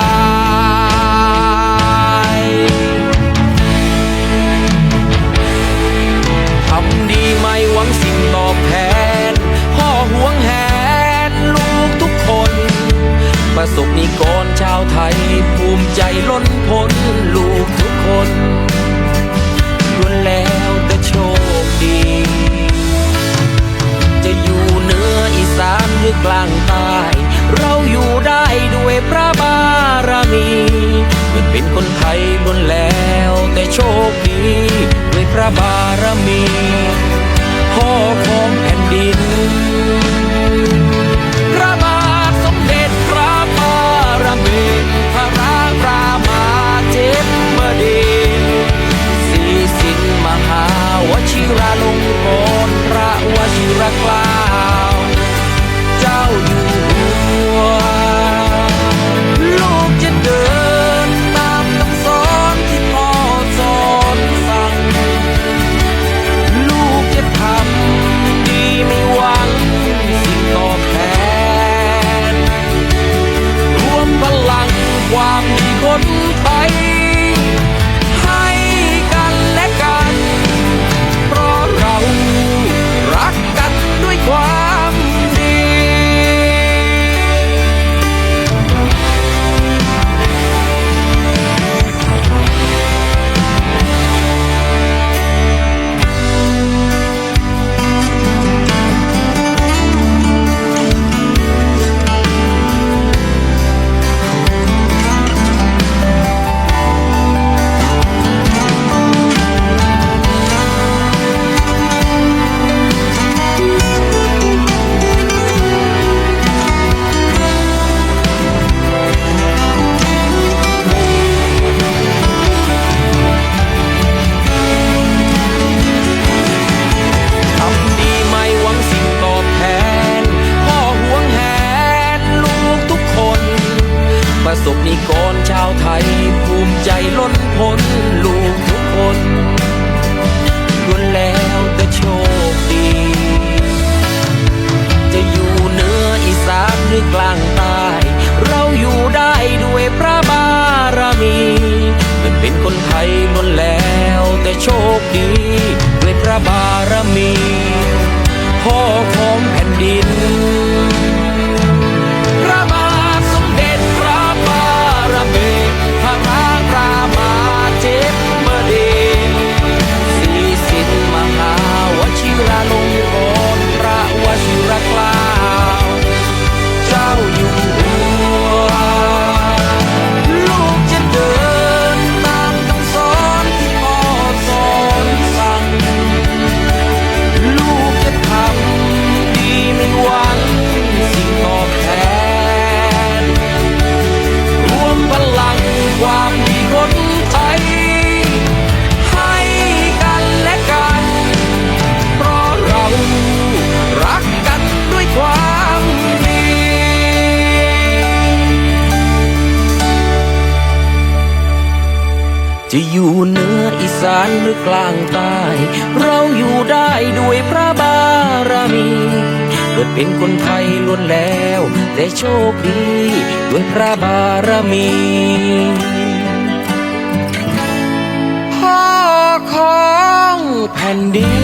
ย ใจล้นพ้นลูกทุกคนล้วนแล้วแต่โชคดี จะอยู่เหนืออีสานหรือกลางใต้เราอยู่ได้ด้วยพระบารมีเมื่อเป็นคนไทยล้วนแล้วแต่โชคดี สบนิกรชาวไทย ภูมิใจล้นพ้นลูกทุกคนล้วนแล้วแต่โชคดี จะอยู่เหนืออีสานหรือกลางใต้เราอยู่ได้ด้วยพระบารมีมันเป็นคนไทยล้วนแล้วแต่โชคดี ด้วยพระบารมี พ่อของแผ่นดิน จะอยู่เหนืออีสานหรือกลางใต้เราอยู่ได้ด้วยพระบารมี เกิดเป็นคนไทยล้วนแล้ว แต่โชคดีด้วยพระบารมี พ่อของแผ่นดิน